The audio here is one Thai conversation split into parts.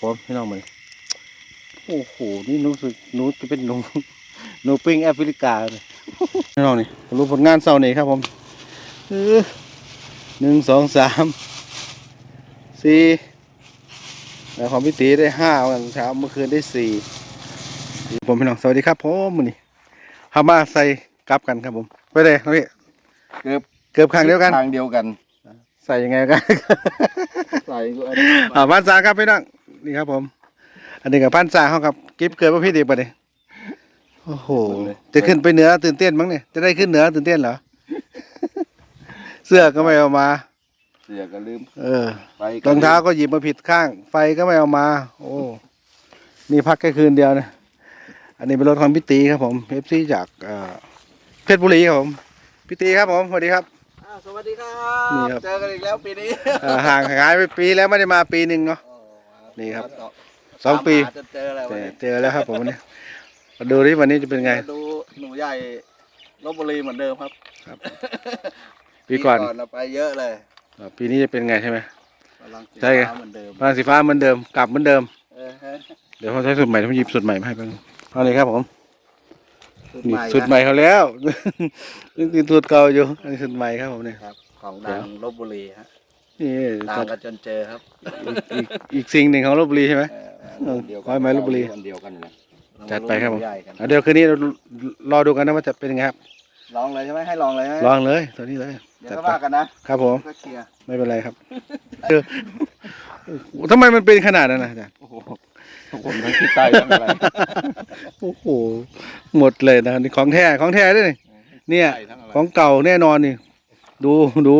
พร้อมพี่น้องมาเลยโอ้โห นี่หนูสึกหนูจะเป็นหนูหนูปิ้งแอฟริกาเลยพี่น้องนี่รู้ผลงานเสาร์นี้ครับผมเออหนึ่งสองสามสี่แล้วของพี่ตีได้ห้าวันเช้าเมื่อคืนได้สี่ผมพี่น้องสวัสดีครับผมมื้อนี้พามาใส่กลับกันครับผม ไปเลยครับพี่เกือบเกือบครั้งเดียวกัน ทางเดียวกัน ใส่ยังไงกัน ใส่ก็อันนี้ อ่าพันสาครับพี่น้อง นี่ครับผม อันนี้กับพันสาเขาครับกิฟเกิดมาพี่ดีปะเนี่ยโอ้โหจะขึ้นไปเหนือตื่นเต้นมั้งเนี่ยจะได้ขึ้นเหนือตื่นเต้นเหรอ เสื้อก็ไม่เอามา เสียก็ลืม เออไปรองเท้าก็หยิบมาผิดข้าง ไฟก็ไม่เอามา โอ้นี่พักแค่คืนเดียวนะอันนี้เป็นรถของพี่ตีครับผมเอฟซีจากเอ่อเพชรบุรีครับผมพี่ตีครับผมสวัสดีครับอ้าวสวัสดีครันี่บครับ เจอกันอีกแล้วปีนี้เอ่อห่างหายไปปีแล้วไม่ได้มาปีหนึ่งเนาะ นี่ครับ สองปี ตามหาจนเจอแล้ววันแต่นี้เจอแล้วครับผมวันนี้มาดูที่วันนี้จะเป็นไง ดูหนูใหญ่ลบบุรีเหมือนเดิมครับ ปีก่อนเราไปเยอะเลยอ่าปีนี้จะเป็นไงใช่ไหม กำลังสีใช่ไง ฟ้าเหมือนเดิมพลังสีฟ้าเหมือนเดิมกลับเหมือนเดิม เออฮะเดี๋ยวเขาใช้สูตรใหม่เขาหยิบสูตรใหม่มาให้เพิ่งเอาเลยครับผมสูตรนี่ใหม่สูตรใหม่เขาแล้วยังติดสูตรเก่าอยู่อันนี้สูตรใหม่ครับผมเนี่ย ครับของดังลบบุรีฮะ นี่ตามกันจนเจอครับอีกอีกสิ่งหนึ่งของลบบุรีใช่ไหมเออเออเดียวร้อยไม้ลพบุรีวันเดียวกันเลยจัดไปครับผมหนูใหญ่กันเอาเดี๋ยวคืนนี้เรารอดูกันนะว่าจะเป็นไงครับลองเลยใช่ไหมให้ลองเลยไหมลองเลยตัวนี้เลยเดี๋ยวจัดก็ไปว่ากันนะครับผมก็เคลียร์ไม่เป็นไรครับเออโอ้โหทำไมมันเป็นขนาดนั้นนะอาจารย์โอ้โหทุกคนทั้งที่ใต้ทั้งอะไรโอ้โหหมดเลยนะนี่ของแท้ของแท้ด้วยนี่เนี่ยใต้ทั้งอะไรของเก่าแน่นอนนี่ ดูดู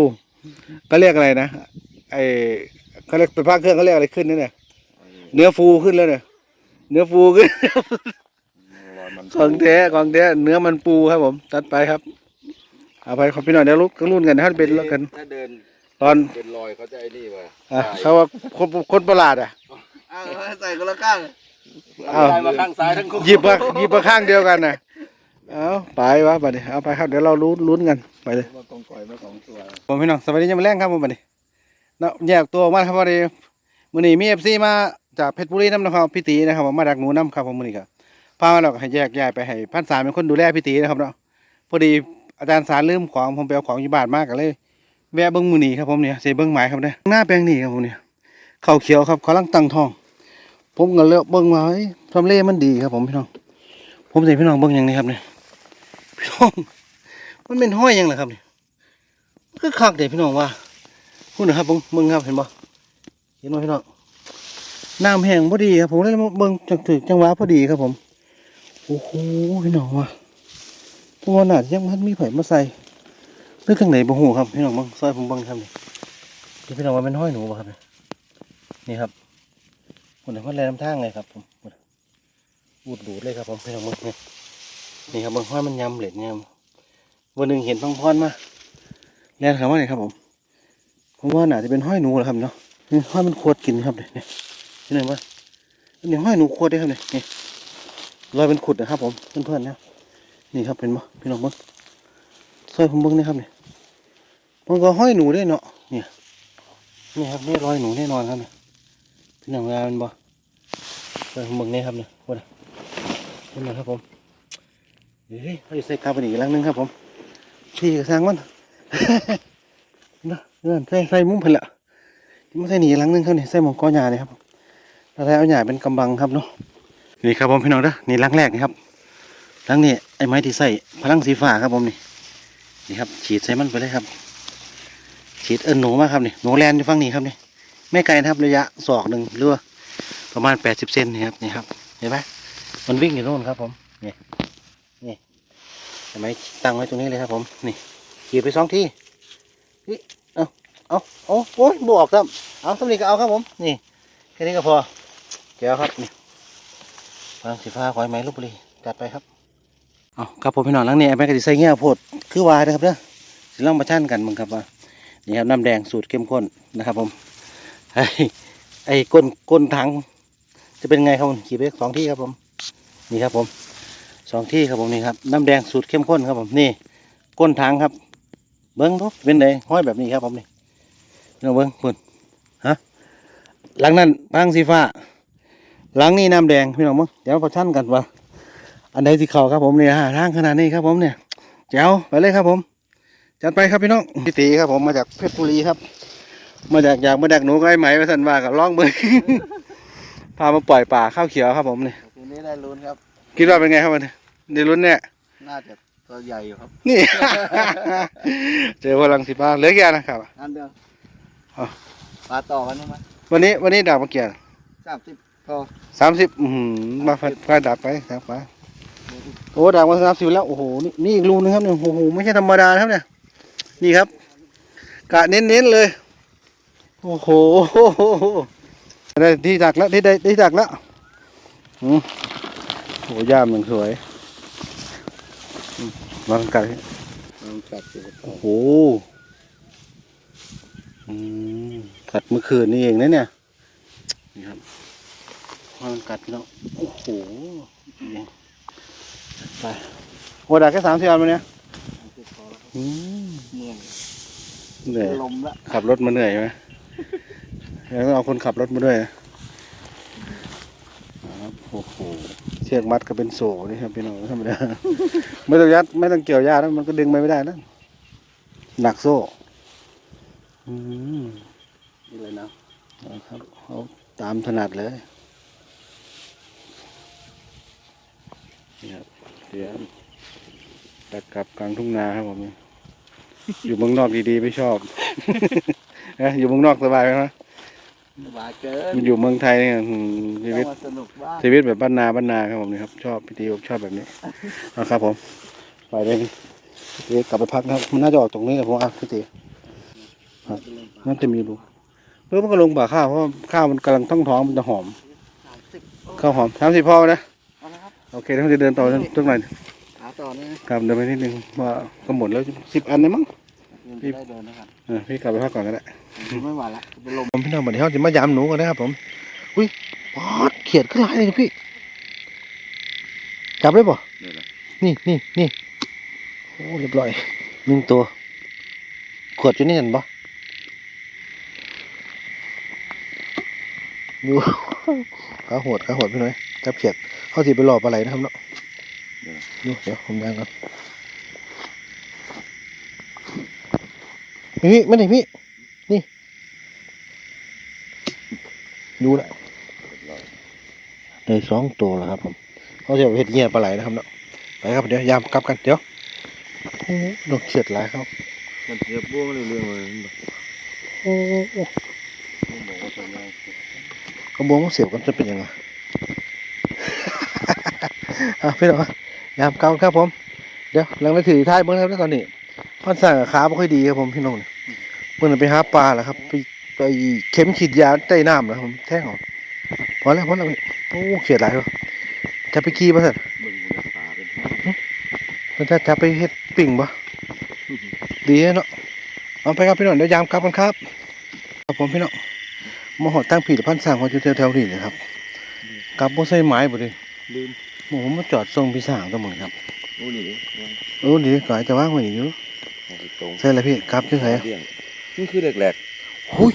ก็เรียกอะไรนะไอเขาเรียกไปภาคเครื่องเขาเรียกอะไรขึ้นนี่เนี่ยเนื้อฟูขึ้นแล้วเนี่ย เนื้อฟูขึ้นรอยมันของแท้ของแท้เนื้อมันปูครับผมตัดไปครับ เอาไปขอพี่หน่อยเดี๋ยวลุกก็รุ่นกันนะถ้าเป็นแล้วกันถ้าเดินตอนเป็นรอยเขาจะไอ้นี่ว่ะอะเขาว่าคนคนประหลาดอะอ้าวใส่คนละข้างอ้าวได้มาข้างซ้ายทั้งคู่หยิบมาหยิบมาข้างเดียวกันนะ เอาไปวะบัดนี้เอาไปครับเดี๋ยวเราลุ้นลุ้นกันไปเลยมาตรงก่อยมาสองตัวผมพี่น้องสวัสดียังมาแรงครับผมบัดนี้เนาะแยกตัวออกมาครับพอดีมื้อนี้มี FC มาจากเพชรบุรีน้ำนะครับพี่ตีนะครับผมมาดักหนูน้ำครับผมมื้อนี้ครับพามาแล้วก็ให้แยกย้ายไปให้พันสามเป็นคนดูแลพี่ตีนะครับเนาะพอดีอาจารย์สารลืมของผมไปเอาของอยู่บ้านมากกันเลย แวะเบิ้งมื้อนี้ครับผมเนี่ยเสเบิ้งหมายครับเนี่ยหน้าแปลงนี่ครับผมเนี่ยข้าวเขียวครับกำลังตั้งท้อง ผมก็เลือกเบิ้งว่าเฮ้ยทำเลมันดีครับผมพี่น้อง ผมจะให้พี่น้องเบิ้งอย่างนี้ครับเนี่ย พี่น้อง มันเป็นห้อยยังเหรอครับเนี่ยมันก็คักเด็พี่น้องว่าพูดนะครับเบิ่งเบิ่งครับเห็นบ่เห็นบ่พี่น้องน้ำแห้งพอดีครับผมเลยมาเบิ่งจังถึกจังหวะพอดีครับผมโอ้โหพี่น้องว่าพวกนาจะยังมันมีไผมาใส่เรื่องทางไหนบ่ฮู้ครับพี่น้องบิ่งซอยผมบิ่งครับนี่เดี๋ยวพี่น้องว่าเป็นห้อยหนูบ่ครับเนี่ยนี่ครับคนไหนคนแลน้ำทางเลยครับผมอูดดูดเลยครับผมพี่น้องเบิ่งนี่ย นี่ครับเบิ่งห้อยมันยำเหล็ดยวันหนึ่งเห็นพังพรมาแล่นคำว่าไงครับผมผมว่าน่าจะเป็นห้อยหนูแหละครับเนาะนี่ห้อยมันขวดกินครับเนี่ยนี่เห็นไหมนี่ห้อยหนูขวดได้ครับเนี่ยนี่รอยเป็นขุดนะครับ ผมเพื่อนๆนะนี่ครับเป็นบ่พี่น้องเบิ้งซอยผมเบิ้งนะครับเนี่ยมันก็ห้อยหนูได้เนาะเนี่ยนี่ครับนี่รอยหนูแน่นอนครับเนี่ยพี่น้องเวลาเป็นบ่ซอยผมเบิ้งนี่ครับเนี่ยว่าเห็นไหมครับผม เฮ้ยเขาจะใส่กาไปอีกครั้งหนึงครับผมที่กระซังมันนะเงื่อนใส่ใส่มุ้งเพิ่นละที่มาใส่หนีหลังหนึงครับนี่ใส่หมองกอหญ้านี่ครับแล้เอาหญ้าเป็นกำบังครับเนาะนี่ครับผมพี่น้องเด้อนี่ลังแรกนี่ครับลังนี้ไอ้ไม้ที่ใส่พลังสีฟ้าครับผมนี่นี่ครับ ฉีดใส่มันไปเลยครับ ฉีดเอินหนูมาครับนี่หนูแลนอยู่ฝั่งนี้ครับนี่ไม่ไกลนะครับระยะศอกหนึ่งหรือว่าประมาณแปดสิบเซนนี่ครับนี่ครับเห็นไหมมันวิ่งอยู่โน่นครับผมนี่ ไอ้ไมตั้งไว้ตรงนี้เลยครับผมนี่ฉีดไปสองที่เอาเอาโอ้ยบวกครับเอาสำนีก็เอาครับผมนี่แค่นี้ก็พอแก้วครับนี่ฟางสีฟ้าขอยไหมลูกบุรีจัดไปครับเอาครับผมพี่น้องหลังนี้แม่กติใส่เงี้ยโพดคือวายนะครับเด้อสิลองมาชั่นกันมึงครับว่านี่ครับน้ำแดงสูตรเข้มข้นนะครับผมไอ้ไอ้ก้นก้นถังจะเป็นไงครับผมขี่ไปสองที่ครับผมนี่ครับผม สองที่ครับผมนี่ครับน้ำแดงสูตรเข้มข้นครับผมนี่ก้นถังครับ เบิ้งทุกเป็นไงห้อยแบบนี้ครับผมนี่เราเบิ้งคุณฮะหลังนั้นพลังสีฟ้า หลังนี้น้ำแดงพี่น้องมั้งเดี๋ยวประชันกันว่าอันใดที่เขาครับผมเนี่ยทางขนาดนี้ครับผมเนี่ยแจ๋วไปเลยครับผม จัดไปครับพี่น้องพี่ตีครับผมมาจากเพชรบุรีครับ มาจากอยากมาดักหนูก็ไอ้ไหมมาสันว่ากับล่องมือพามาปล่อยป่าข้าวเขียวครับผมเนี่ยทีนี้ได้ลุ้นครับ คิดว่าเป็นไงครับมัน ในรุ่นเนี่ย น่าจะตัวใหญ่อยู่ครับ นี่ เจอพลังสิบ้าเหลือแก่นะครับอันเดียวอ๋อ ปลาต่อกันมั้ยไหมวันนี้วันนี้ดักมาเกี่ยสามสิบพอ สามสิบอืมมาฟัดฟัดดักไปครับไปโอ้ดักมาสามสิบแล้วโอ้โหนี่นี่อีกรูนึงครับเนี่ยโอ้โหไม่ใช่ธรรมดานะครับเนี่ย นี่ครับ กะเน้นๆเลย โอ้โหได้ที่ดักแล้วที่ได้ที่ดักแล้วอืมโอ้ย่ามหนึ่งสวย อืมวางกัดลองจับดูโอ้โหอืมกัดเมื่อคืนนี่เองนะเนี่ยนี่ครับวางกัดแล้วโอ้โหนี่ไปโอ้ดักแค่สามสิบอันมาเนี่ยพอแล้วอืมเมื่อยเหนื่อยลมละขับรถมาเหนื่อยไหมแล้วต้องเอาคนขับรถมาด้วยนะครับโอ้โห เชือกมัดก็เป็นโซ่นี่ครับพี่น้องธรรมดาไม่ต้องยัดไม่ต้องเกี่ยวหญ้าแล้วมันก็ดึงไปไม่ได้แล้วหนักโซ่อืมนี่เลยนะนะครับเอาตามถนัดเลยนี่ครับเดี๋ยวตัดกลับกลางทุ่งนาครับผมนี่อยู่เมืองนอกดีๆไม่ชอบนะอยู่เมืองนอกสบายไหม นะสบายเกินมันอยู่เมืองไทยเนี่ยอืมชีวิต ต้องมาสนุกบ้างชีวิตแบบบ้านนาบ้านนาครับผมนี่ครับ ชอบพี่ตีผมชอบแบบนี้ เอาครับผมไปเลยพี่ตีกลับไปพักนะครับ มันน่าจะออกตรงนี้แหละผมอะพี่ตีน่าจะมีรูเพื่อมันก็ลงบ่าข้าวเพราะว่าข้าวมันกำลังท้องท้องมันจะหอมสามสิบข้าวหอมสามสิบพอนะเอาละครับโอเคต้องจะเดินต่อสักหน่อยหาต่อนะครับเดินไปนิดนึงว่าก็หมดแล้วสิบอันเลยมั้งยังจะได้เดินนะครับ เออพี่กลับไปพักก่อนก็ได้ผม ไม่ไหวละเป็นลมผมพี่น้องบัดนี้เขาจะมายามหนูกันนะครับผมอุ้ยปอดเขียดขึ้นหลายเลยพี่จับได้ป่ะนี่แหละนี่นี่นี่โอ้เรียบร้อยหนึ่งตัวขวดอยู่นี่เห็นปะดูขาหดขาหดพี่น้อยจับเขียดเขาสิไปหลอบอะไรนะครับเนาะดูเดี๋ยวผมยังก่อนพี่ไม่ได้พี่ นี่ ดูละได้สองตัวแล้วครับผมเขาจะเอาเห็ดเงี้ยปลาไหลนะครับเนาะไปครับเดี๋ยวยามกลับกันเดี๋ยวโอ้โหดอกเขียดหลายครับมันเสียบ้วงเลยเรื่องเลยโอ้โหมันบอกว่าตัวใหญ่กระบวงเสียบกันจะเป็นยังไงอะพี่น้องยามเก่าครับผม เดี๋ยวหลังนาทีท้ายเบิ้งครับตอนนี้พันสั่งกับขาไม่ค่อยดีครับผมพี่น้องเพิ่นไปหาปลาแล้วครับ ไปไปเข็มฉีดยาใต้น้ำแล้วผมแท่งออกพอแล้วพอแล้วโอ้เขียดหลายว่ะจะไปขี่ป่ะสันบึงมันปลาเป็นแห้งมันจะจะไปเฮ็ดปิ่งป่ะดีเนาะเอาไปครับพี่น้องเดี๋ยวยามกลับกันครับครับผมพี่น้องมาหอดตั้งผีหรือพันสั่งเขาอยู่แถวๆนี้เลยครับกลับบ่ใส่ไม้บ่ดิลืมหมูมาจอดส่งพี่สร้างตัวหมึงครับโอ้นี่ดิโอ้ดีก่อยจะว่างไว้นี่อยู่เอาไปตรงใช่แล้วพี่กลับจังไสเรื่อง นี่คือแหลกหุย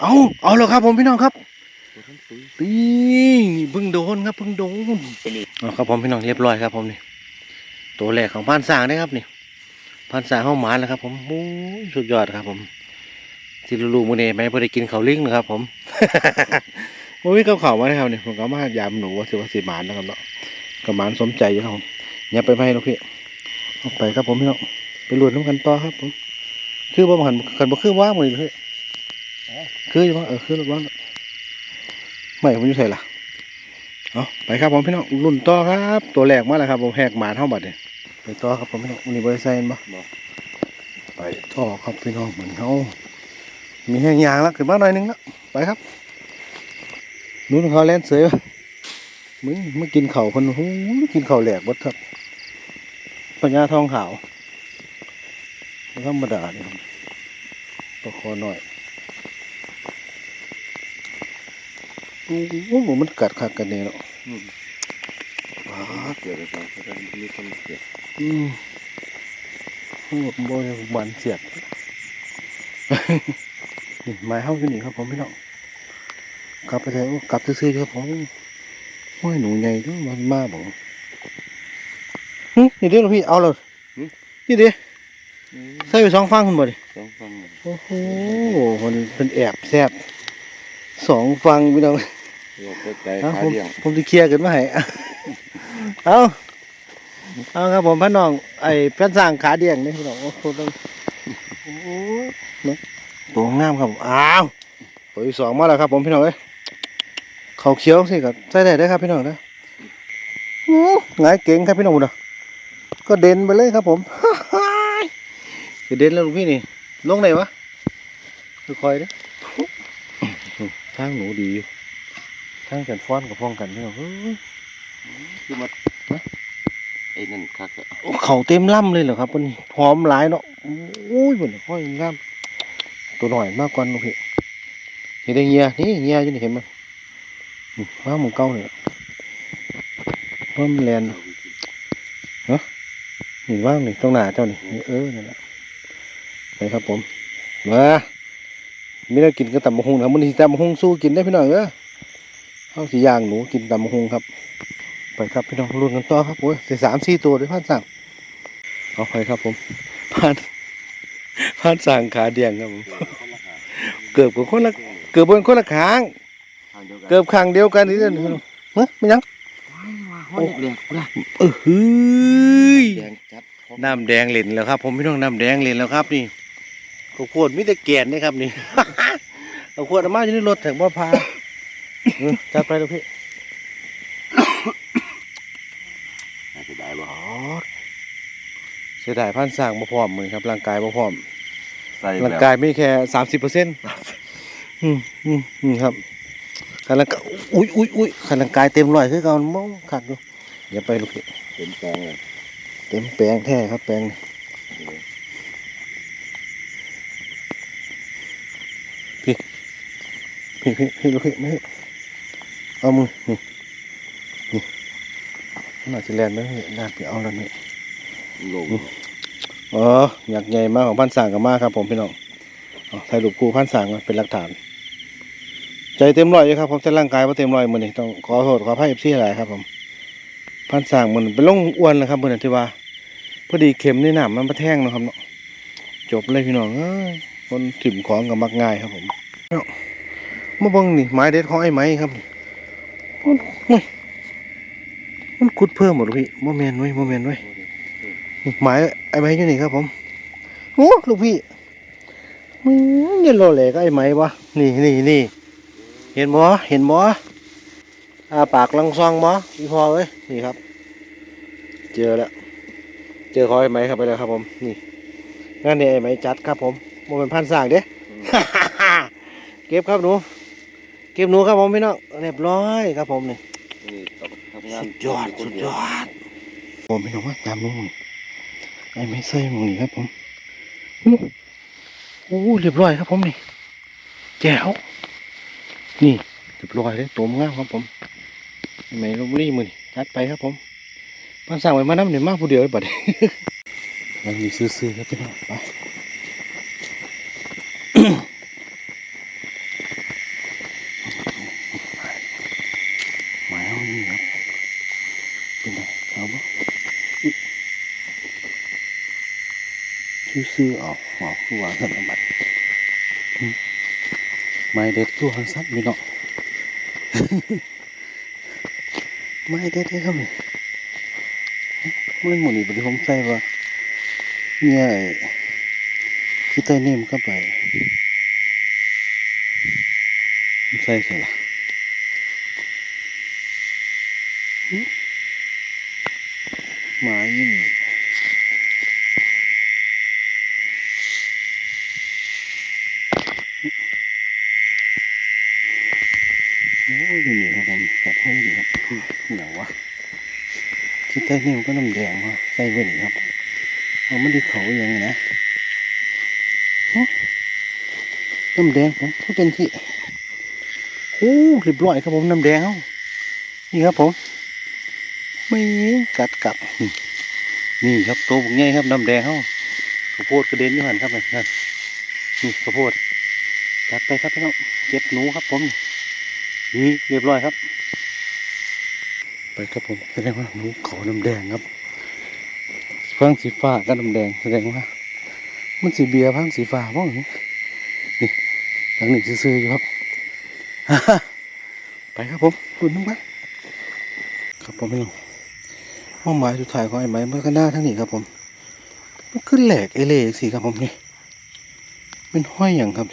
เอาเอาแล้วครับผมพี่น้องครับๆตัวทั้งซุยนี่นี่เพิ่งโดนครับเพิ่งโดนไปนี่เอาครับผมพี่น้องเรียบร้อยครับผมนี่ตัวแรกของพันสร้างได้ครับนี่พันสร้างเข้าหมาแล้วครับ ผมโอ้ยสุดยอดครับ ผมที่ลูกๆมื้อนี้ไม่พอได้กินข้าวลิงนะครับ ผมโอ้ยกับข้าวมาได้ครับนี่ผมก็มายามหนูว่าสิว่าสิหมานนะครับเนาะกับหมานสมใจอยู่ครับผมอย่าไปไม่ให้ลูกพี่เอาไปครับผมพี่น้องไปลุ้นน้ำกันต่อครับผม คือบ่หันกันบ่คือว่างมือเลยคืออยู่ว่าเออคือรถว่างไม่ผมอยู่ใส่ละเอาไปครับผมพี่น้องรุ่นต่อครับ ตัวแรกมาแล้วครับผมแหกหมาเท่าบัดเนี่ยไปต่อครับผมพี่น้องวันนี้บริษัทบ่ไปต่อครับพี่น้องเหมือนเขามีแห้งยางแล้วขึ้นมาหน่อยหนึงแล้วไปครับนู้นเขาแล่นเสือมึงมากินเข่าวคนหูกินเข่าวแหลกบดครับปัญญาทองขาวบ่ ธรรมดาเนี่ยตัวคอหน่อยโอ้โหมันกัดคักกันเนี่ยเนาะว้าดเกี่ยวกับเขาจะมีคนเกี่ยวอืมโอ้โหบ่ได้บันเสียดนี่ไม้เฮาอยู่นี่ครับผมพี่น้องกลับไปเลยโอ้กลับซื้อๆครับผมโอ้ยหนูใหญ่ด้วยมันมาบอกหึนี่เด้อพี่เอาเลยนี่เด้ ใส่ไปสองฟังคุณบ่ดิสองฟังโอ้โหมันเป็นแอบแซบสองฟังพี่น้องเรียกตัวใจเอาขาผมเดียงผมจะเคลียร์กันมาให้เอาเอาครับผมพระน้อง ไอ้แพนสร้างขาเดียงนี่พี่น้องโอ้โหต้องโอ้โหเนาะตัวงามครับผมอ้าวตัวที่สองมาแล้วครับ ผมพี่น้องเอ้ยเขาเขียวสิกับใส่ได้ได้อครับพี่น้องนะอื้อหงายเก่งครับพี่น้องเนาะก็เด่นไปเลยครับผมก็ เด่นแล้วลูกพี่นี่ ลงไหนวะค่อยๆเด้อทางหนูดีอยู่ทางกันฟ้อนกับพ้องกันพี่น้องเฮ้ยคือมาไอ้นั่นคักอะโอ้เขาเต็มล่ำเลยเหรอครับมันพร้อมหลายเนาะโอ้ยมันค่อยงามตัวหน่อยมากกว่าลูกพี่เห็นได้เงียนี่เงียอยู่นี่เห็นมั้ยว่ามึงเก้าเลยว่ามันแลนเห็นว่างนี่ตรงหน้าเจ้านี่เออนั่นแหละ ไปครับผมมาไม่ได้กินก็ตำมะฮุงนะมันสิตำมะฮุงสู้กินได้พี่น้องเออเอาสีย่างหนูกินตำมะฮุงครับ ไปครับพี่น้องลุ้นกันต่อครับโอ้ยได้สามสี่ตัวด้วยพันสั่งเอาไปครับผมพันพันสั่งขาเดียงครับผมเกือบกับคนละเกือบบนคนละขางทางเดียวกันเกือบขางเดียวกันนี่เด้อพี่น้องเฮ้ยไม่ยังห้อยแหลกๆนะเออเฮ้ยแดงจัดน้ำแดงเหล่นแล้วครับ ผมพี่น้องน้ำแดงเหล่นแล้วครับนี่ ข้าวโพดมีแต่แก่นนี่ครับนี่เอาขวดเอามาอยู่ในรถแถงบ่พาเออจัดไปแล้วพี่น่าจะได้บ่อ๋อเสียดายพันสั่งมาพร้อมมือครับร่างกายมาพร้อมใส่ร่างแบบกายไม่แค่สามสิบเปอร์เซ็นต์อืมอืมอืมครับขันร่างกายอุ้ยอุ้ยอุ้ยขันร่างกายเต็มร้อยคือเก่ามองขัดอยู่อย่าไปลูกพี่เป็นแปลงเลยเต็มแปลงแท้ครับแปลงนี่ พี่พี่ลูกพี่ไม่เอามือนี่นี่น่าจะแลนไหมพี่น่าจะเอาแล้วนี่ลงอ๋ออยากใหญ่มากของพันสั่งกับมากครับ ผมพี่น้องถ่ายรูปคู่พันสั่งเป็นหลักฐาน ใจเต็มร้อยอยู่ครับผมแต่ร่างกายว่าเต็มร้อยมือนี่ต้องขอโทษขออภัยเอฟซีหลายครับ ผม พันสั่งมันเป็นล่งอ้วนเลยครับมือนี่ที่ว่าพอดีเข็มในหนามมันมาแท่งนะครับเนาะจบเลยพี่น้องเอ้ยคนถิ่มของกับมักง่ายครับผมเนาะ มาเบิ่งนี่ไม้เด็ดของไอ้ไม้ครับมันมันมันขุดเพิ่มหมดเลยพี่โมเมนต์ไว้โมเมนต์ไว้นี่หมายไอ้ไม้อยู่นี่ครับ ผมโอ้ลูกพี่มึงอยันโลเหลก็ไอ้ไม้วะนี่นี่นี่เห็นบ่เห็นบ่อาปากลังซองบ่อีพอเอ้ยนี่ครับ เจอแล้วเจอขอไอ้ไม้ครับไปแล้วครับ ผม นี่งานนี้ไอ้ไม้จัดครับ ผมโมเป็นพันสร้างเด้เก็บครับหนู เก็บหนูครับผมพี่น้องเรียบร้อยครับผมนี่นี่ต้องทำงานสุดยอดสุดยอดผมพี่น้องว่าตามนู้นไอ้ไม้เส้ยมึงนี่ครับผมอู้โอ้เรียบร้อยครับผมนี่แจ๋วนี่เรียบร้อยเลยตัวมงามครับผมไอ้ไม้ลมรี่มือนี่จัดไปครับผมมันสั่งไว้มาน้ำหนึ่งมากผู้เดียวไอ้บัดมันมีซื้อๆครับพี่น้องไปหมายเอานี่ครับเป็นไงเอาบ่ ซื้อๆเออกออกคือว่าสนบัดอืมไม้เด็ดตัวหันซับพี่น้องไม้เด็ดเลยครับนี่มันหมุนอีกบริผมใส่ว่าเนี่ยคือใต้นิ่มเข้าไปใส่ใส่ละหมาอยู่นี่ อ้ยนี่ครับผมจับให้ดีครับเหนียววะคิดใต้นิ่มก็น้ำแดงมาใส่ไว้นี่ครับเอาไม่ได้เขาอย่างนี้นะน้ำแดงผมก็เป็นที่โอ้เรียบร้อยครับผมน้ำแดงเอานี่ครับผมไม่กัดกัดนี่ครับตัวบุกใหญ่ครับน้ำแดงเขาข้าวโพดกระเด็นอยู่หันครับนั่นนี่ข้าวโพดจัดไปครับพี่น้องเก็บหนูครับผม นี่เรียบร้อยครับ ไปครับผมแสดงว่าหนูเขาน้ำแดงครับพังสีฟ้ากับน้ำแดงแสดงว่า มันสีเบียร์พังสีฟ้าบ้างนี่หลังหนี้ซื่อๆอยู่ครับไปครับผมคุณน้ำมันครับผมพี่น้องห้องหมายสุดท้ายของไอ้ไหมเมื่อกันหน้าทั้งนี้ครับผมมันขึ้นแหลกเอเล่สิครับผมนี่เป็นห้อยอย่างครับ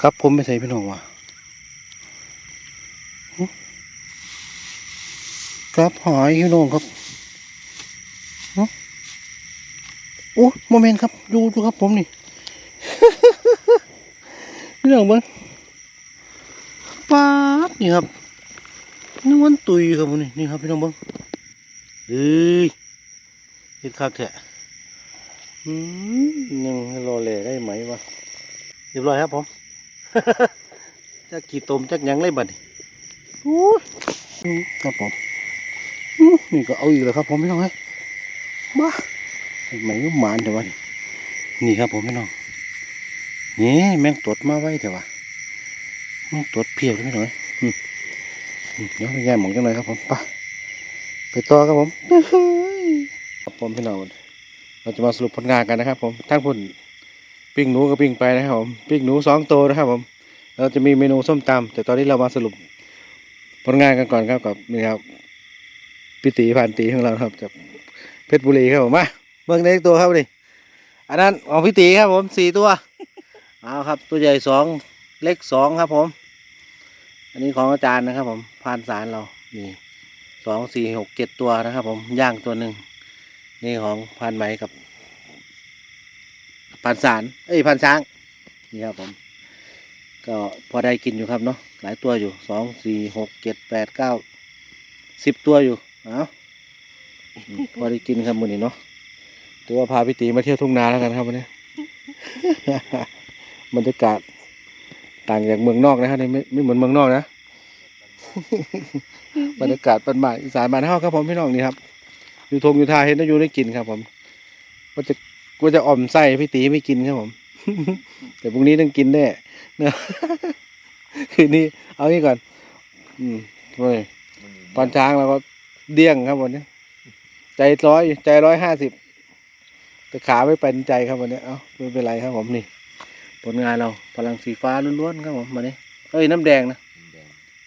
ครับผมไม่ใช่พี่น้องว่ะ ครับหอยพี่น้องครับหึโอ้โมเมนต์ครับ ดูดูครับผมนี่พี่น้องบิ้งป๊าบนี่ครับนี่มันตุยครับผมนี่นี่ครับพี่น้องบิ้งเอ้ยเฮ็ดคักแท้ยังรอแลได้ไหมวะเรียบร้อยครับผมจักกี่ตมจักยังเลยบัดนี้โอ้ยอืมครับผม นี่ก็เอาอีกแล้วครับผมพี่น้องเฮ้ยบ้าเฮ็ดไหมก็หมานเดี๋ยววะนี่นี่ครับผมพี่น้องนี่แมงตดมาไว้เถอะวะแมงตดเพียบเลยพี่หน่อยอืมอืมเดี๋ยวไปแย่หมองจังเลยครับผมไปไปต่อครับผมครับผมพี่น้องเราจะมาสรุปผลงานกันนะครับ ผมทั้งพุ่นปิ้งหนูกับปิ้งไปนะครับผมปิ้งหนูสองตัวนะครับผมเราจะมีเมนูส้มตำแต่ตอนนี้เรามาสรุปผลงานกันก่อนครับกับนี่ครับ พิตีผ่านตีของเราครับจากเพชรบุรีครับผมมาเบิ่งได้อีกตัวครับนี่อันนั้นของพิตีครับผมสี่ตัวเอาครับ ตัวใหญ่สองเล็กสองครับผม อันนี้ของอาจารย์นะครับผมพานสารเรานี่สองสี่หกเจ็ดตัวนะครับ ผมย่างตัวหนึ่งนี่ของพานไหมกับพานสารเอ้ยพานช้างนี่ครับผม ก็พอได้กินอยู่ครับเนาะหลายตัวอยู่สองสี่หกเจ็ดแปดเก้าสิบตัวอยู่ เอาอืมพอได้กินครับมือนี้เนาะถือว่าพาพี่ตีมาเที่ยวทุ่งนาแล้วกันครับวันนี้บรรยากาศต่างจากเมืองนอกนะครับนี่ไม่ไม่เหมือนเมืองนอกนะบรรยากาศบ้านบ้านอีสานบ้านเฮาครับผมพี่น้องนี่ครับอยู่ทงอยู่ทาเห็นได้อยู่ได้กินครับผมว่าจะว่าจะอ่อมไส้พี่ตีไม่กินครับผม แต่พรุ่งนี้ต้องกินแน่นะคืนนี้เอางี้ก่อน อืมโอ้ยตอนช้างเราก็ เดี้ยงครับวันนี้ ใจร้อยใจร้อยห้าสิบแต่ขาไม่เป็นใจครับวันนี้เอ้าไม่เป็นไรครับผมนี่ ผลงานเราพลังสีฟ้าล้วนๆครับผมมาเนี่เอ้ยน้ำแดงนะ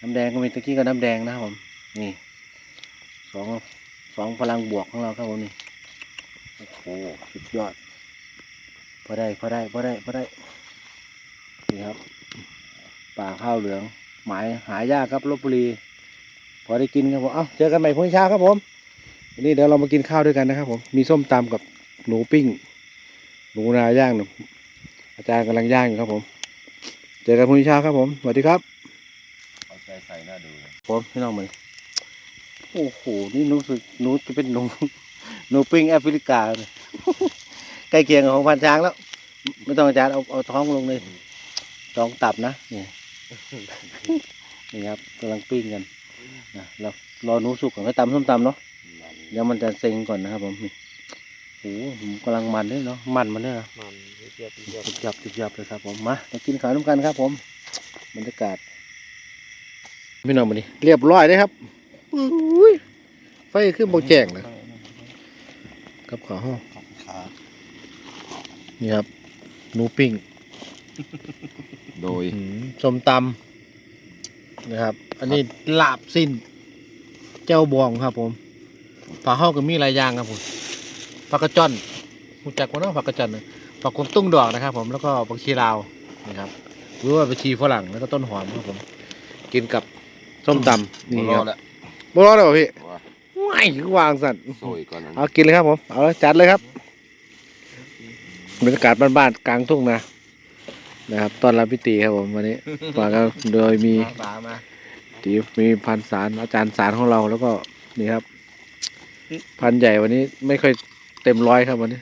น้ำแดงก็มีตะกี้ก็น้ำแดงนะครับผม นี่สองสองพลังบวกของเราครับผมนี่โอ้โหสุดยอดพอได้พอได้พอได้พอได้นี่ครับป่าข้าวเหลือง หมายหายากครับลบบุรี พอได้กินครับผมเอ้าเจอกันใหม่พรุ่งนี้เช้าครับผมวันนี้เดี๋ยวเรามากินข้าวด้วยกันนะครับผมมีส้มตำกับหนูปิ้ง หนูนาย่างหนูอาจารย์กำลังย่างอยู่ครับผม เจอกันพรุ่งนี้เช้าครับผมสวัสดีครับเอาใจใส่หน้าดูเลยผมพี่น้องมันโอ้โหนี่หนูสึกหนูจะเป็นหนูหนูปิ้งแอฟริกาเลยใกล้เคียงกับของพันช้างแล้ว ไม่ต้องอาจารย์เอาเอาท้องลงเลยท้องตับนะนี่นี่ครับกำลังปิ้งกัน นะเรารอหนูสุกก่อนก็ตำส้มตำเนาะเดี๋ยวมันจะเซ็งก่อนนะครับผมนี่โอ้โหผมกำลังมันด้วยเนาะมันมันด้วยนะมันเทียบเทียบจุบจับจุบจับเลยครับผมมามากินข้าวน้ำกันครับ ผมบรรยากาศพี่น้องมานี่เรียบร้อยเลยครับอุ้ยไฟขึ้นโบแจ้งเลยกับข้าวห้องขานี่ครับหนูปิ้งโดยอื้อหือส้มตำ นะครับ อันนี้ลาบสิ้น เจ้าบองครับผมปลาห้าก็มีหลายอย่างครับผมปลากระจอนรู้จักว่าเนาะปลากระจอนน่ะปลากงตุ้งดอกนะครับ ผมแล้วก็ปลาชีลาวนะครับหรือว่าปลาชีฝรั่งแล้วก็ต้นหอมครับผม กินกับส้มตำนี่รคอรับแล้วบ่รอดเหรอพี่ว่าไม่คือวางสั่นโซยก่อนนั้นเอากินเลยครับผม เอาเลยจัดเลยครับบรรยากาศบ้านๆกลางทุ่งนา นะครับตอนรับพิตีครับผมวันนี้มากันโดยมีปลามาตีมีพันสารอาจารย์สารของเราแล้วก็นี่ครับ พันใหญ่วันนี้ไม่ค่อยเต็มร้อยครับวันนี้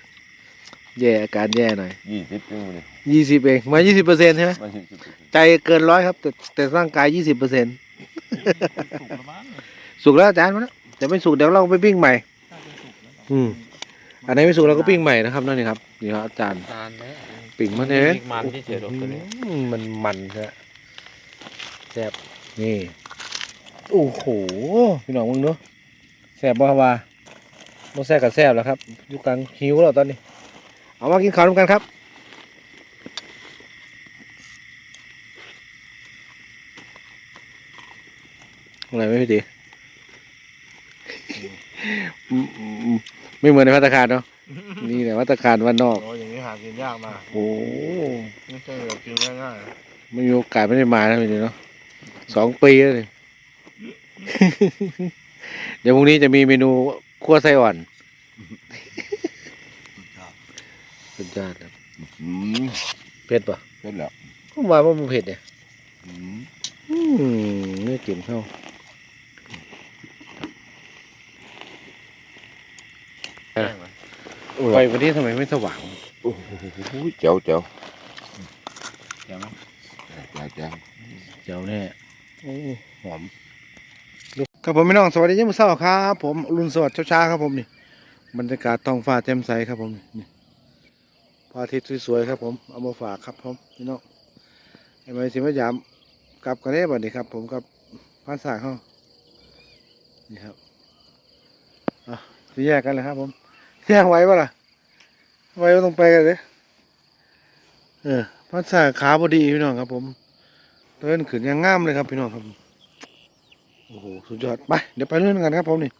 แย่อาการแย่หน่อยยี่สิบนึงเลยยี่สิบเองมายี่สิบเปอร์เซ็นต์ใช่ไหมมันยี่สิบใจเกินร้อยครับแต่แต่ร่างกายยี่สิบเปอร์เซ็นต์สุกแล้วอาจารย์มาแล้วแต่ไม่สุกเดี๋ยวเราไปปิ้งใหม่ อืมอันไหนไม่สุกเราก็ปิ้งใหม่นะครับนั่นนี่ครับนี่ครับอาจารย์นานแล้ว ปิ้งมันเนี่ยมันที่เฉยๆตัวนี้อืมมันมันใช่แซ่บนี่โอ้โหพี่น้องมึงเนาะแซ่บบ่ฮะว่าบ่แซ่บกับแซ่บแล้วครับอยู่กลางหิวแล้วตอนนี้ เอามากินข้าวด้วยกันครับอะไรไหม่พี่ตีอืมอืมอืมไม่เหมือนในพัตตาคารเนาะนี่แหละพัตตาคารวันนอกโอ้อย่างนี้ หากินยากมากโอ้โหไม่ใช่แบบกินง่ายไม่มีโอกาสไม่ได้มานะพี่ตีเนาะสองปีแล้วนี่เดี๋ยวพรุ่งนี้จะมีเมนูคั่วไส้อ่อนสุดยอดครับๆอืมเผ็ดปะเป็นแล้วผมว่ามันเผ็ดเนี่ยอืมอืมนี่กลิ่นเข้าๆแกล้งเหรอไฟวันนี้ทำไมไม่สว่าง โอ้โหเจ๋วเจ๋วเดี๋ยวนะเจ๋วเจ๋วเดี๋ยวแน่โอ้หอมครับผมพี่น้องสวัสดียามมื้อเช้าครับ ผมอรุณสวัสดิ์เช้าๆครับผมนี่บรรยากาศท้องฟ้าแจ่มใสครับผมนี่พระอาทิตย์สวยๆครับผมเอามาฝากครับผมพี่น้องไอ้ไม้สิมายามกลับกันได้บัดนี้ครับ ผมกับพานสากเขานี่ครับอะจะแยกกันเลยครับผมแยกไว้ปะล่ะ ไว้ก็ต้องไปกันเลยเออพานสาขาพอดีพี่น้องครับ ผมเดินขึ้นยังงามเลยครับพี่น้องครับโอ้โหสุดยอดไปเดี๋ยวไปเรื่อยกันครับผมนี่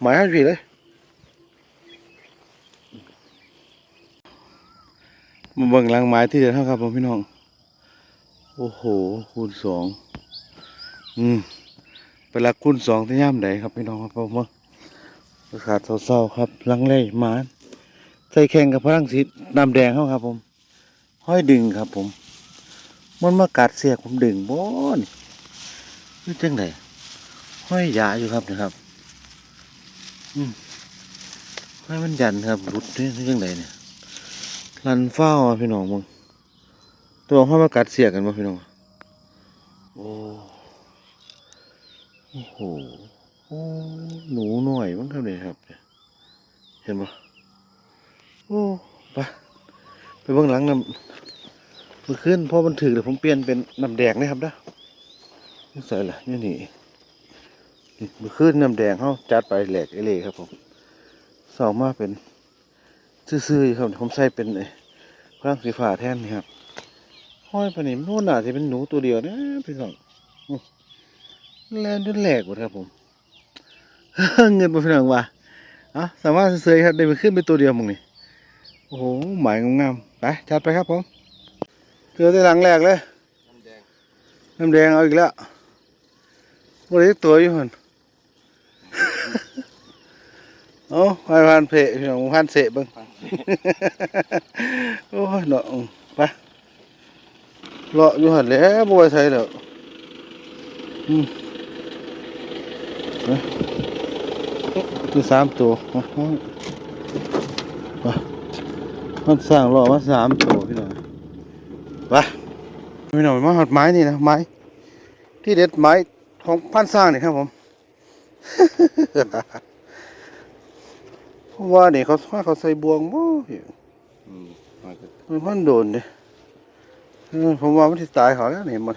หมายให้ผีเลยมาเบิ่งหลังไม้ที่เดียวเท่าครับผมพี่น้อง โอ้โห คูณสองอืมไปละคูณสองที่ย่ำใดครับพี่น้องครับผมว่าอากาศเศร้าๆครับหลังไล่หมา ใส่แข่งกับพลังสีน้ำแดงเขาครับ ผม ห้อยดึงครับ ผม มันมากัดเสียกผมดึงบ่นนี่จังไดห้อยยาอยู่ครับนะครับ อืมห้อยมันยันครับรุดนี่นี่ยังไงเนี่ยลันเฝ้าพี่น้องมึงตัวห้อยมากัดเสียกันบ่พี่น้องโอ้โอ้โหโอ้หนูหน่อยมั้งครับเนี่ยครับ เห็นปะ โอ้ไปไปเบื้องหลังน้ำมันขึ้นพราะมันถือเดี๋ยวผมเปลี่ยนเป็นน้ำแดงนะครับนะนี่ใส่ละนี่นี่มือขึ้นน้ำแดงเขาจัดไปแหลกเอเล่ครับผมสองมาเป็นซื่อๆอยู่ครับผมใส่เป็นไอ้พลังสีฟ้าแทนนี่ครับห้อยไปนี่โน่นน่าจะเป็นหนูตัวเดียวนะพี่น้องแลนจนแหลกหมดครับผมเงินไปพี่น้องว่าอะสามารถซื้อๆครับได้มาขึ้นเป็นตัวเดียวมึงนี่ โอ้โหหมายงามๆไปจัดไปครับผมเจอที่หลังแรกเลยน้ำแดงน้ำแดงเอาอีกแล้วบริตัวอยู่หันโอ้ไปพันเพะพี่น้องพันเสะเบังโอ้ยเนาะไปเลาะอยู่หันแหล้วบ่ไหวใส่แล้วอืมไปตัวสามตัวเอาเอาไป มันสร้างเลาะมาสามตัวพี่น้องไปพี่น้องมาหัดไม้นี่นะไม้ ที่เด็ดไม้ของพันสร้างนี่ครับผมเพราะว่านี่เขาว่าเขาใส่บวงบ่มันพันโดนเด้เออผมว่ามันสิตายเขาแล้วนี่มัน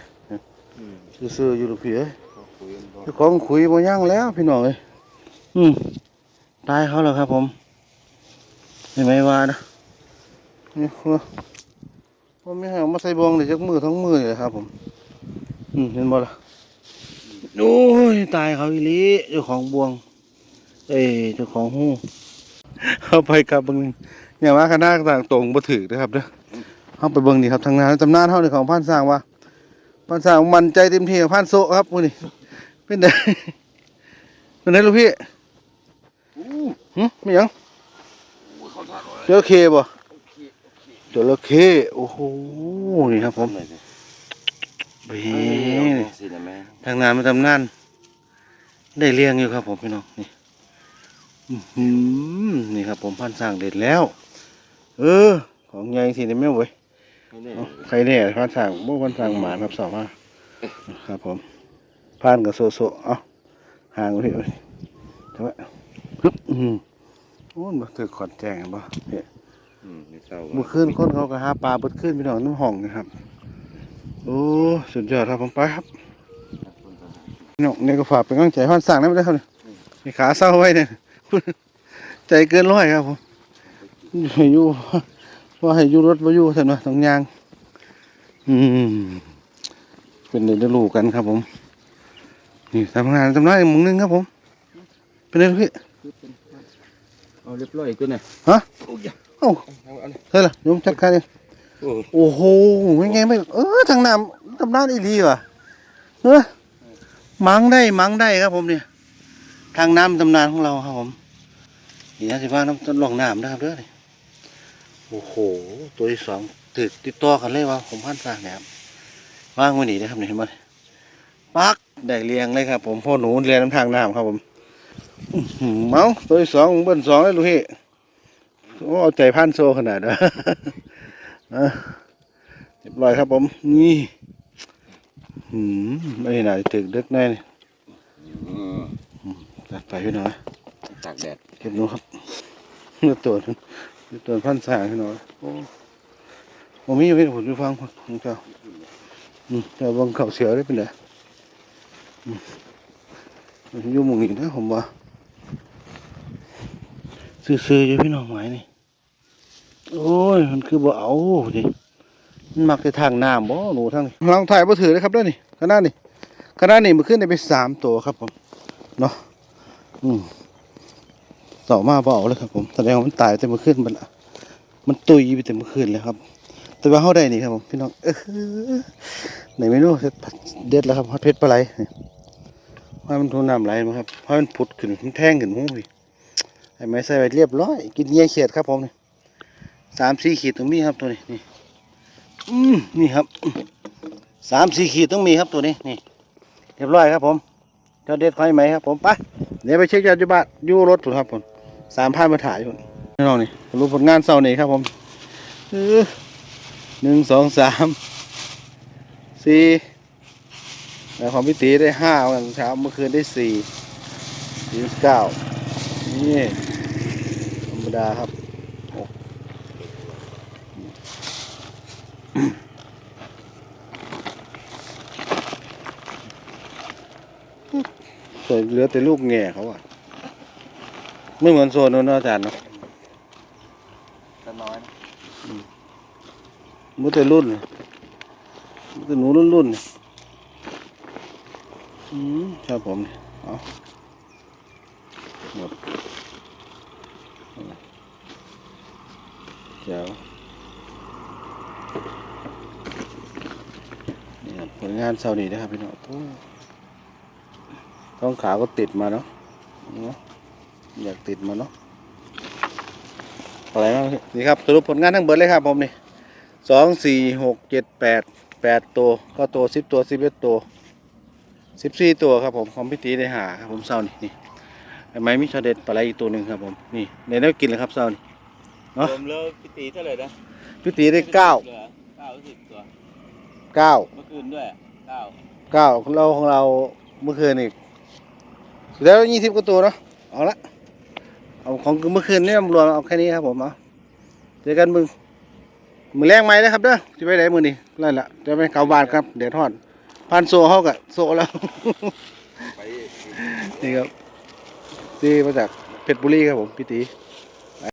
ซื่ออยู่ลูกพี่เอ้ยก็คุยกันบ่เจ้าของคุยบ่ยั่งแล้วพี่น้องเอ้ยอืมตายเขาแล้วครับผมไม่ไม่ว่านะ นี่คือผมไม่ให้เอามาใส่บวงเลยจักมือทั้งมือเลยครับ ผม อืมเห็นบ่ล่ะโอ้ยตายเขาอีลีเจ้าของบวง เอ้ยเจ้าของหูเอาไปกับบิ่งเนี่ยว่าคณะต่างตรงบ่ถือนะครับเด้อเอาไปเบิ่งนี่ครับทางนั้นตำนานเฮาในของพันสร้างว่าพันสร้างมันใจเต็มที่กับพันโซะครับมือนี้เป็นไดเป็นไดลูกพี่อู้หึมีหยังเขาทานไว้จระเข้บ่โอเคโอเค จระเข้โอ้โหนี่ครับผมเบ้ยทางนานมาตำนานได้เลี้ยงอยู่ครับผมพี่น้องนี่นี่ครับผมพันสร้างเด็ดแล้ว เออ ของใหญ่สิเนี่ยแม่เว้ยใครเนี่ยพันสร้างบ่พันสร้างหมาครับสองมาครับผมพานกับโซโซเอาห่างไว้พี่เอ้ยทำไมฮึบอืมโอ้ยบ่ถือขอนแจ้งบ่เนี่ย เศร้าเมื่อคืนคนเขาก็หาปลาเบิดขึ้นพี่น้องน้ำห้องนะครับ โอ้สุดยอดครับผมไปครับคนน้องเนี่ยก็ฝากเป็นกำลังใจให้สั่งได้ไหมครับเนี่ยมีขาเศร้าไว้เนี่ยใจเกินร้อยครับผมให้อยู่ว่าให้อยู่รถว่าอยู่เถอะนะต้องยาง อืมเป็นเด็กได้รู้กันครับผม นี่ทำงานทำไรมึงนึงครับผม เป็นไงลูกพี่เอาเรียบร้อยกูเนี่ยฮะโอ้ยเอ้าเอาเอาเลยเฮ้ยล่ะโยมจัดการเองโอ้โอ้โหไม่ไงไม่เออทางน้ำทำน้ำอีหลีว่ะเออมังได้มังได้ครับผมเนี่ยทางน้ำตำนานของเราครับผมนี่นะสิว่าน้ำต้นลองน้ำนะครับเด้อนี่โอ้โห ตัวที่สองติดติดต่อกันเลยว่าผมพันสร้างเนี่ยครับว่างไว้นี่นะครับนี่เห็นไหมปักได้เรียงเลยครับ ผมพ่อหนูเรียงน้ำทางน้ำครับผมอื้อหือเมาตัวที่สองเบิ้ลสองเลยลูกพี่ โอ้เอาใจพันโซขนาดนั้นอะเรียบร้อยครับผม นี่หืมไม่น่าจะถึกดึกแน่นี่อืมจัดไปพี่หน่อยตากแดดเก็บหนูครับเนื้อตัวเนื้อตัวพันสายพี่หน่อยโอ้ผมมีอยู่พี่ผมจะฟังของเจ้าอืมเจ้าบังเขาเสียวได้เป็นไงอืมมันอยู่หมุงอีกนะผมว่าซื้อๆอยู่พี่น้องหมายนี่ โอ้ย มันคือบ่เอาดิมันมักจะทางน้ำบ่หนูทางนี้ลองถ่ายบ่ถือเลยครับด้อนี่ขนาดนี้ขนาดนี้มันขึ้นได้ไปสามตัวครับผมเนาะอืมต่อมาบ่เอาเลยครับผมแสดงว่ามันตายแต่เมื่อคืนมันละมันตุยไปแต่เมื่อคืนแล้วครับ แต่ว่าเฮาได้นี่ครับผมพี่น้องเออในเมนูเฮ็ดผัดเด็ดแล้วครับฮอดเผ็ดปลาไหลนี่ว่ามันทูน้ำไหลมาครับเพราะมันผุดขึ้นมันแท่งขึ้นหูพี่ไอ้ไม้ใส่ไว้เรียบร้อย กินเงี้ยเขียดครับผมเนี่ย สามสี่ขีดต้องมีครับตัวนี้นี่อืมนี่ครับสามสี่ขีดต้องมีครับตัวนี้นี่เรียบร้อยครับผมเจ้าเด็ดไฟไหมครับผมไปเดี๋ยวไปเช็คยาจุบัตยู่รถถูกครับผมสามพันมาถ่ายอยู่นี่น้องนี่รู้ผลงานเสาร์นี้ครับผมหนึ่งสองสามสี่แล้วของพี่ตีได้ห้าวันเช้าเมื่อคืนได้สี่สี่สิบเก้านี่ธรรมดาครับ สวยเหลือแต่ลูกแง่เขาอะไม่เหมือนโซนนู้นเนอะอาจารย์เนาะตะน้อยนะมุแต่รุ่นมุแต่หนูรุ่นรุ่นๆอืมครับผมเนี่ยเอาหมดเจ้านี่ครับ ผลงานเช้านี้นะครับพี่น้องโอ้ท้องขาก็ติดมาเนาะเนาะอยากติดมาเนาะอะไรบ้างพี่นี่ครับสรุปผลงานทั้งเบิดเลยครับผมนี่สองสี่หกเจ็ดแปดแปดตัวก็ตัวสิบตัวสิบเอ็ดตัวสิบสี่ตัวครับผมคอมพิวตีได้หาครับผมเศร้านี่นี่ไอ้ไม้มิชาเด็ดปลาไหลอีกตัวหนึ่งครับผมนี่ในนี้กินเลยครับเศร้านี่เนอะรวมแล้วพี่ตีเท่าไหร่นะพิตีได้เก้าหลือเก้าสิบตัว เก้าเมื่อคืนด้วยเก้าเก้าของเราของเราเมื่อคืนอีกสุดแล้วยี่สิบกว่าตัวเนาะเอาละเอาของเมื่อคืนนี่รวมเอาแค่นี้ครับผมเอาเจอกันมึงมือแรงไหมนะครับเด้อจะไปไหนมือนี่นั่นแหละจะไปเขาบานครับ เดี๋ยวทอดพันโซเขากะโซแล้วไปนี่ครับที่มาจากเพชรบุรีครับผมพี่ตี